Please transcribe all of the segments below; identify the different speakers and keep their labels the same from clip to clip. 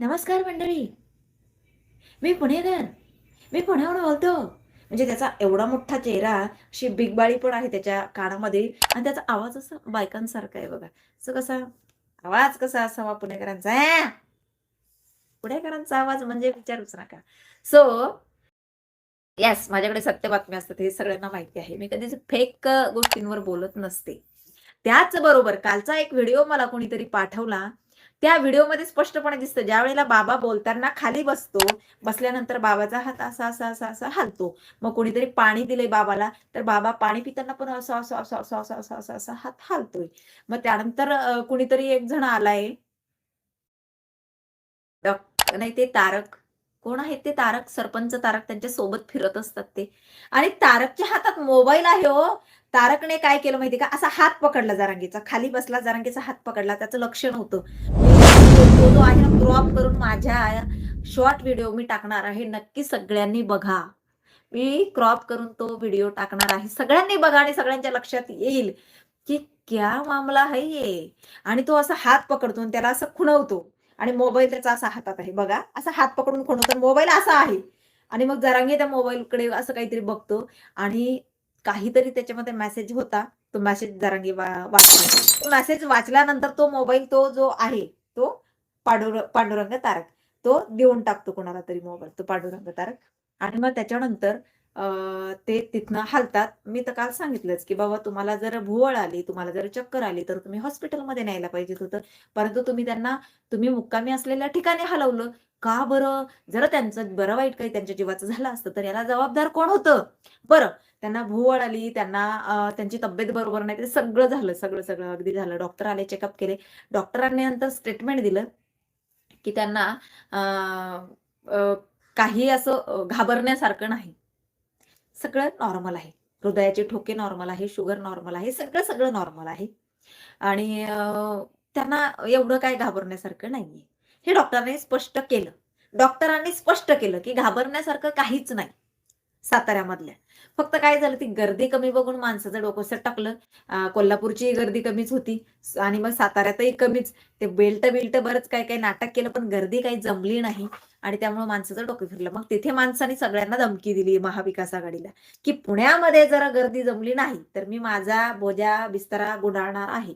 Speaker 1: नमस्कार मंडळी. मी पुणेकर. मी पुण्याहून बोलतो. म्हणजे त्याचा एवढा मोठा चेहरा अशी बिगबाळी पण आहे त्याच्या कानामध्ये आणि त्याचा आवाज असा बायकांसारखा आहे बघा. सो कसा? आवाज कसा असावा पुणेकरांचा पुणेकरांचा आवाज म्हणजे विचारूच नका. सो येस माझ्याकडे सत्य बातम्या असतात हे सगळ्यांना माहिती आहे. मी कधीच फेक गोष्टींवर बोलत नसते. त्याचबरोबर कालचा एक व्हिडिओ मला कोणीतरी पाठवला. त्या व्हिडिओमध्ये स्पष्टपणे दिसतं. ज्या वेळेला बाबा बोलताना खाली बसतो बसल्यानंतर बाबाचा हात असा असा असा असा हालतो. मग कोणीतरी पाणी दिले बाबाला तर बाबा पाणी पिताना पण असं असा असा असा असा असा असा असा हात हालतोय. मग त्यानंतर कोणीतरी एक जण आलाय. नाही ते तारक. कोण आहेत ते तारक? सरपंच तारक त्यांच्यासोबत फिरत असतात ते. आणि तारकच्या हातात मोबाईल आहे हो. तारकने काय केलं माहिती का? असा हात पकडला जारांगीचा. खाली बसला जारांगीचा हात पकडला. त्याचं लक्ष नव्हतं तो जो आहे ना क्रॉप करून माझ्या शॉर्ट व्हिडिओ मी टाकणार आहे. नक्की सगळ्यांनी बघा. मी क्रॉप करून तो व्हिडिओ टाकणार आहे. सगळ्यांनी बघा आणि सगळ्यांच्या लक्षात येईल की क्या मामला आहे ये? आणि तो असा हात पकडतो आणि त्याला असं खुणवतो. आणि मोबाईल त्याचा असा हातात आहे. बघा असा हात पकडून खुणवतो मोबाईल असा आहे. आणि मग जरांगी त्या मोबाईलकडे असं काहीतरी बघतो. आणि काहीतरी त्याच्यामध्ये मेसेज होता. तो मेसेज जरांगी वाचतो तो मेसेज वाचल्यानंतर तो मोबाईल तो जो आहे पांडुर पांडुरंग तारक. तो देऊन टाकतो कोणाला तरी मोबाईल तो पांडुरंग तारक. आणि मग त्याच्यानंतर ते तिथनं हालतात. मी तर काल सांगितलंच की बाबा तुम्हाला जर भुवळ आली तुम्हाला जर चक्कर आली तर तुम्ही हॉस्पिटलमध्ये न्यायला पाहिजे होतं. परंतु तुम्ही त्यांना तुम्ही मुक्कामी असलेल्या ठिकाणी हलवलं. का बरं? जर त्यांचं बरं वाईट काही त्यांच्या जीवाचं झालं असतं तर याला जबाबदार कोण होतं? बरं त्यांना भुवळ आली त्यांना त्यांची तब्येत बरोबर नाही ते सगळं झालं सगळं सगळं. अगदी झालं. डॉक्टर आले चेकअप केले. डॉक्टरांनी नंतर स्टेटमेंट दिलं. की त्यांना काही असं घाबरण्यासारखं नाही. सगळं नॉर्मल आहे. हृदयाचे ठोके नॉर्मल आहे शुगर नॉर्मल आहे सगळं सगळं नॉर्मल आहे. आणि त्यांना एवढं काय घाबरण्यासारखं नाहीये. हे डॉक्टरांनी स्पष्ट केलं. डॉक्टरांनी स्पष्ट केलं की घाबरण्यासारखं काहीच नाही साताऱ्यामधल्या. फक्त काय झालं ती गर्दी कमी बघून माणसाचं डोकं टाकलं. कोल्हापूरची गर्दी कमीच होती. आणि मग साताऱ्यातही कमीच. ते बेल्ट बिल्ट बरंच काय काय नाटक केलं पण गर्दी काही जमली नाही. आणि त्यामुळे माणसाचं डोकं फिरलं. मग तिथे माणसाने सगळ्यांना धमकी दिली महाविकास आघाडीला की पुण्यामध्ये जरा गर्दी जमली नाही तर मी माझा बोजा बिस्तरा गुडाळणार आहे.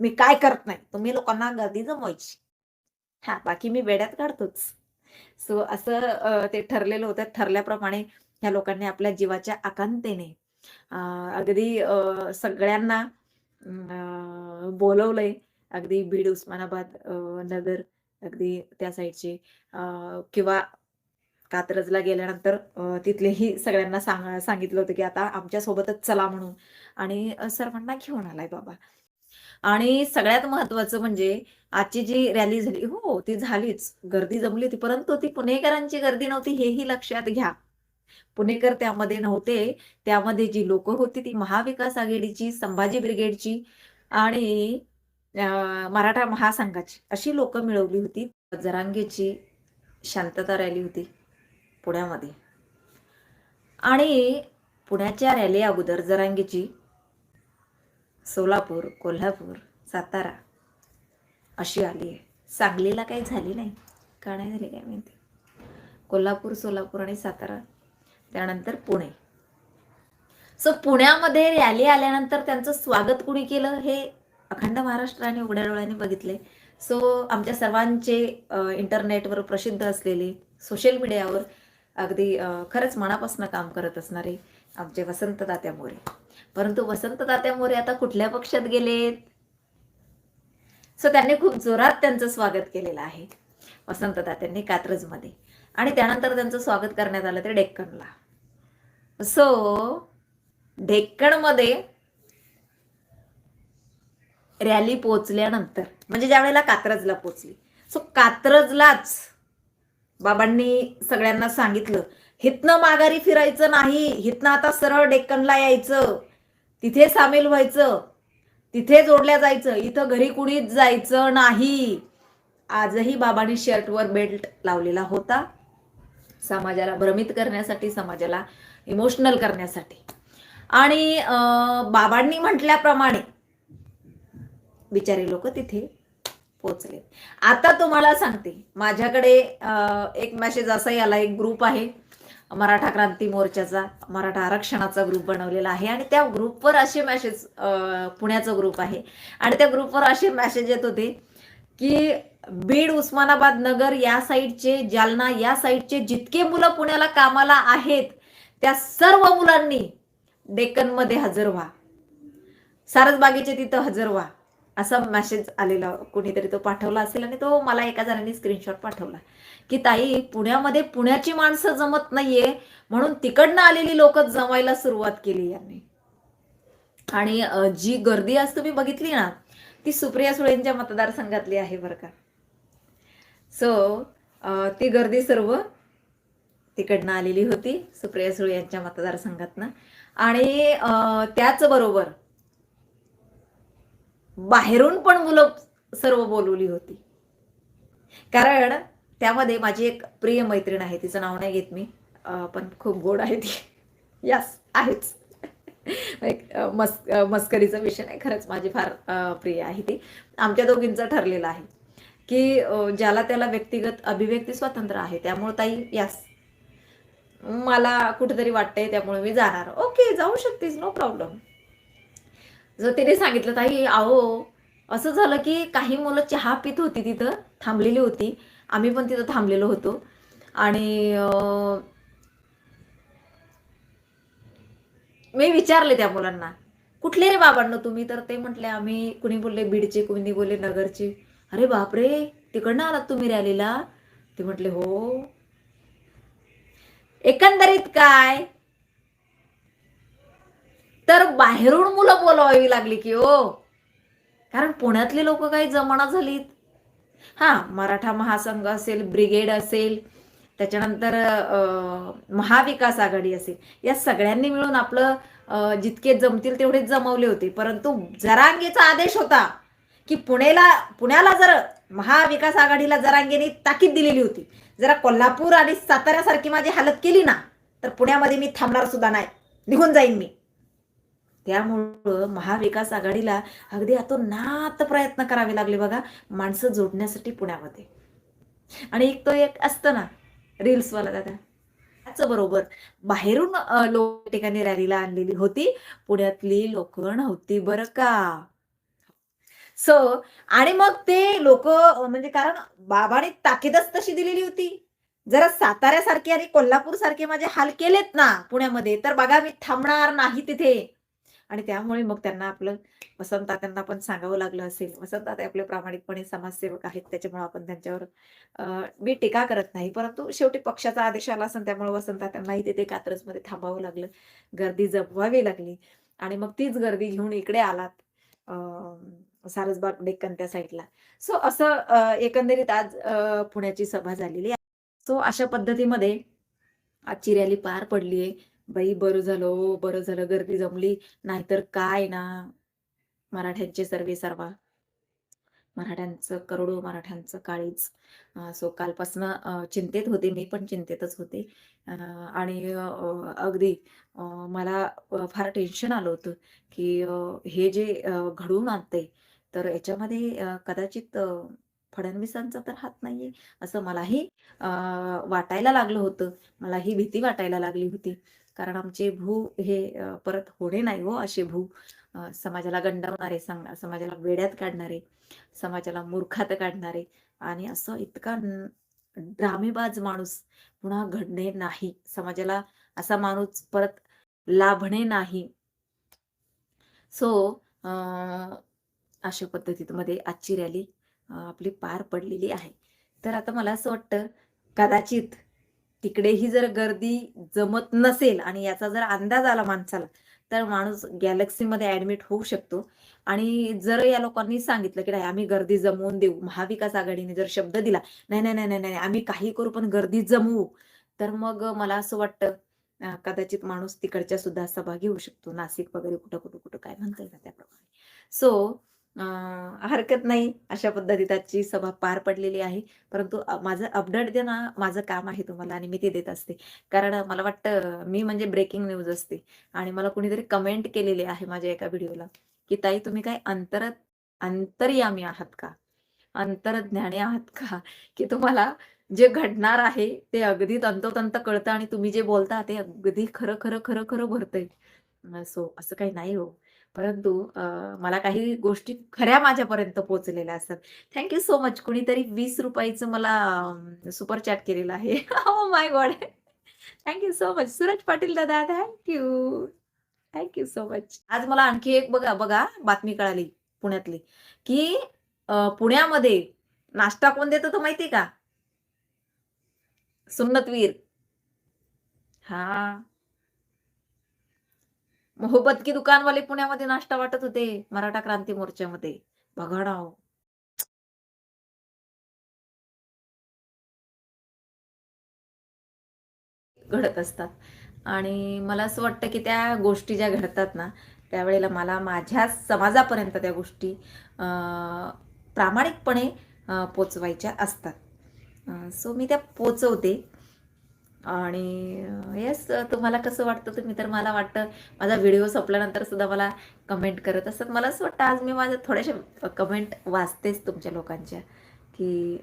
Speaker 1: मी काय करत नाही? तुम्ही लोकांना गर्दी जमवायची. हा बाकी मी वेड्यात काढतोच. सो असं ते ठरलेलं होतं. ठरल्याप्रमाणे ह्या लोकांनी आपल्या जीवाच्या आकांतेने अगदी अं, सगळ्यांना बोलवलंय. अगदी बीड उस्मानाबाद नगर अगदी त्या साईडचे अं, किंवा कात्रजला गेल्यानंतर तिथलेही सगळ्यांना सांग सांगितलं होतं की आता आमच्या सोबतच चला म्हणून. आणि सर्वांना घेऊन आलाय बाबा. आणि सगळ्यात महत्वाचं म्हणजे आजची जी रॅली झाली हो ती झालीच. गर्दी जमली होती परंतु ती पुणेकरांची गर्दी नव्हती हेही लक्षात घ्या. पुणेकर त्यामध्ये नव्हते. त्यामध्ये जी लोक होती ती महाविकास आघाडीची संभाजी ब्रिगेडची आणि मराठा महासंघाची अशी लोक मिळवली होती. जरांगेची शांतता रॅली होती पुण्यामध्ये. आणि पुण्याच्या रॅली अगोदर जरांगेची सोलापूर कोल्हापूर सातारा अशी आली आहे. सांगलीला काही झाली नाही? का नाही झाली काय माहिती? कोल्हापूर सोलापूर आणि सातारा त्यानंतर पुणे. सो पुण्यामध्ये रॅली आल्यानंतर त्यांचं स्वागत कुणी केलं हे अखंड महाराष्ट्राने उघड्या डोळ्याने बघितले सो आमच्या सर्वांचे इंटरनेटवर प्रसिद्ध असलेले सोशल मीडियावर अगदी खरंच मनापासून काम करत असणारे आमचे वसंत तात्या मोरे. परंतु वसंत तात्या मोरे आता कुठल्या पक्षात गेलेत? सो त्यांनी खूप जोरात त्यांचं स्वागत केलेलं आहे. वसंत तात्यांनी कात्रजमध्ये. आणि त्यानंतर त्यांचं स्वागत करण्यात आलं ते डेक्कनला. सो डेक्कनमध्ये रॅली पोचल्यानंतर म्हणजे ज्या वेळेला कात्रजला पोचली सो कात्रजलाच बाबांनी सगळ्यांना सांगितलं हितनं माघारी फिरायचं नाही हितनं आता सरळ डेक्कनला यायचं तिथे सामील व्हायचं तिथे जोडल्या जायचं इथं घरी कुणीच जायचं नाही. आजही बाबांनी शर्टवर बेल्ट लावलेला होता. समाजाला भ्रमित करण्यासाठी समाजाला इमोशनल करण्यासाठी. आणि बाबांनी म्हटल्याप्रमाणे बिचारे लोक तिथे पोचले आता तुम्हाला सांगते माझ्याकडे एक मेसेज असाही आला एक ग्रुप आहे. मराठा क्रांती मोर्चाचा मराठा आरक्षणाचा ग्रुप बनवलेला आहे. आणि त्या ग्रुपवर असे मेसेज पुण्याचा ग्रुप आहे. आणि त्या ग्रुपवर असे मेसेज येत होते की बीड उस्मानाबाद नगर या साईडचे जालना या साईडचे जितके मुलं पुण्याला कामाला आहेत त्या सर्व मुलांनी डेक्कनमध्ये हजर व्हा. सारसबागेचे तिथं हजर व्हा. असा मेसेज आलेला कुणीतरी तो पाठवला असेल आणि तो मला एका जणांनी स्क्रीनशॉट पाठवला की ताई पुण्यामध्ये पुण्याची माणसं जमत नाहीये म्हणून तिकडनं आलेली लोक जमायला सुरुवात केली यांनी. आणि जी गर्दी आज तुम्ही बघितली ना ती सुप्रिया सुळेंच्या मतदारसंघातली आहे बरं का. सो ती गर्दी सर्व तिकडनं आलेली होती सुप्रिया सुळे यांच्या मतदारसंघातनं. आणि त्याचबरोबर बाहेरून पण मुलं सर्व बोलवली होती. कारण त्यामध्ये माझी एक प्रिय मैत्रीण आहे तिचं नाव नाही घेत मी पण खूप गोड आहे ती. यस आहेच. मस्क मस्करीचा विषय नाही खरंच माझी फार प्रिय आहे ती. आमच्या दोघींचं ठरलेलं आहे. की ज्याला त्याला व्यक्तिगत अभिव्यक्ती स्वातंत्र्य आहे त्यामुळे ताई यास मला कुठेतरी वाटतंय त्यामुळे मी जाणार. ओके जाऊ शकतेस नो प्रॉब्लेम जर तिने सांगितलं ताई आहो असं झालं की काही मुलं चहा पित होती तिथं थांबलेली होती. आम्ही पण तिथं थांबलेलो होतो. आणि मी विचारले त्या मुलांना कुठले रे बाबांना तुम्ही? तर ते म्हटले आम्ही कुणी बोलले बीडचे कुणी बोलले नगरचे. अरे बापरे तिकडनं आलात तुम्ही रॅलीला? ते म्हटले हो. एकंदरीत काय? तर बाहेरून मुलं बोलवावी लागली की हो. कारण पुण्यातले लोक काही जमाना झालीत. हा मराठा महासंघ असेल ब्रिगेड असेल त्याच्यानंतर महाविकास आघाडी असेल या सगळ्यांनी मिळून आपलं जितके जमतील तेवढेच जमवले होते. परंतु जरांगेचा आदेश होता. की पुणेला पुण्याला जर महाविकास आघाडीला जरांगेने ताकीद दिलेली होती जरा कोल्हापूर आणि साताऱ्यासारखी माझी हालत केली ना तर पुण्यामध्ये मी थांबणार सुद्धा नाही. निघून जाईन मी. त्यामुळं महाविकास आघाडीला अगदी अतोनात प्रयत्न करावे लागले बघा माणसं जोडण्यासाठी पुण्यामध्ये. आणि एक तो एक असतं ना रील्सवाला दादा. त्याच बरोबर. बाहेरून लोक ठिकाणी रॅलीला आणलेली होती. पुण्यातली लोक नव्हती बरं का. सो आणि मग ते लोक म्हणजे कारण बाबाने ताकीदच तशी दिलेली होती. जरा साताऱ्यासारखे आणि कोल्हापूर सारखे माझे हाल केलेत ना पुण्यामध्ये तर बघा मी थांबणार नाही तिथे. आणि त्यामुळे मग त्यांना आपलं वसंतात्यांना पण सांगावं लागलं असेल. वसंत आपले प्रामाणिकपणे समाजसेवक आहेत त्याच्यामुळे आपण त्यांच्यावर मी टीका करत नाही. परंतु शेवटी पक्षाचा आदेश आला असेल त्यामुळे वसंतात्यांनाही तिथे कात्रजमध्ये थांबावं लागलं. गर्दी जपवावी लागली. आणि मग तीच गर्दी घेऊन इकडे आलात. सारसबाग डेक्कन त्या साईडला. सो असं एकंदरीत आज पुण्याची सभा झालेली आहे. सो अशा पद्धतीमध्ये आजची रॅली पार पडलीये बाई बरं झालं हो, बरं झालं गर्दी जमली. नाहीतर काय ना? मराठ्यांचे सर्वे सर्वा. मराठ्यांचं करोडो मराठ्यांचं काळीच सो कालपासनं चिंतेत होते मी पण चिंतेतच होते. आणि अगदी मला फार टेन्शन आलं होतं की हे जे घडवून आणतंय तर याच्यामध्ये कदाचित फडणवीसांचा तर हात नाहीये असं मलाही अं, वाटायला लागलं होतं. मला ही भीती वाटायला लागली होती. कारण आमचे भू हे परत होणे नाही हो असे भू. समाजाला गंडावणारे सांगणार समाजाला वेड्यात काढणारे समाजाला मूर्खात काढणारे आणि असं इतका ड्रामेबाज माणूस पुन्हा घडणे नाही. समाजाला असा माणूस परत लाभणे नाही. सो अशा पद्धतीमध्ये आजची रॅली आपली पार पडलेली आहे. तर आता मला असं वाटतं कदाचित तिकडेही जर गर्दी जमत नसेल आणि याचा जर अंदाज आला माणसाला तर माणूस गॅलेक्सीमध्ये ऍडमिट होऊ शकतो. आणि जर या लोकांनी सांगितलं की नाही आम्ही गर्दी जमवून देऊ महाविकास आघाडीने जर शब्द दिला नाही नाही नाही नाही नाही आम्ही काही करू पण गर्दी जमवू तर मग मला असं वाटतं कदाचित माणूस तिकडच्या सुद्धा सभा घेऊ शकतो. नाशिक वगैरे कुठं कुठं कुठं काय म्हणता येईल त्याप्रमाणे. सो हरकत नाही अशा पद्धतीत आजची सभा पार पडलेली आहे परंतु माझं अपडेट देणं माझं काम आहे तुम्हाला आणि मी ते देत असते कारण मला वाटतं मी म्हणजे ब्रेकिंग न्यूज असते आणि मला कुणीतरी कमेंट केलेली आहे माझ्या एका व्हिडिओला की ताई तुम्ही काय अंतर अंतर्यामी आहात का अंतर्ज्ञानी आहात का? की तुम्हाला जे घडणार आहे ते अगदी तंतोतंत कळतं आणि तुम्ही जे बोलता ते अगदी खरं, खरं, खरं, खरं भरतंय. सो असं काही नाही हो. परंतु मला काही गोष्टी खऱ्या माझ्यापर्यंत पोहोचलेल्या असतात. Thank you so much. कुणीतरी वीस रुपयाचं मला सुपर चॅट केलेलं आहे. ओह my god! Thank you so much. Suraj Patil दादा thank you. Thank you so much. आज मला आणखी एक बघा बघा बातमी कळाली पुण्यातली, की पुण्यामध्ये नाश्ता कोण देतो तर माहिती का? सुन्नतवीर. हा मोहब्बत की दुकानवाले पुण्यामध्ये नाश्ता वाटत होते मराठा क्रांती मोर्चामध्ये. बघा ना घडत असतात आणि मला असं वाटतं, की त्या गोष्टी ज्या घडतात ना, त्यावेळेला मला माझ्या समाजापर्यंत त्या गोष्टी प्रामाणिकपणे पोचवायच्या असतात. सो मी त्या पोचवते आणि येस तुम्हाला कसं वाटतं तुम्ही तर मला वाटतं माझा व्हिडिओ संपल्यानंतर सुद्धा मला कमेंट करत असतात. मला असं वाटतं आज मी माझ्या थोड्याशा कमेंट वाचतेच तुमच्या लोकांच्या, की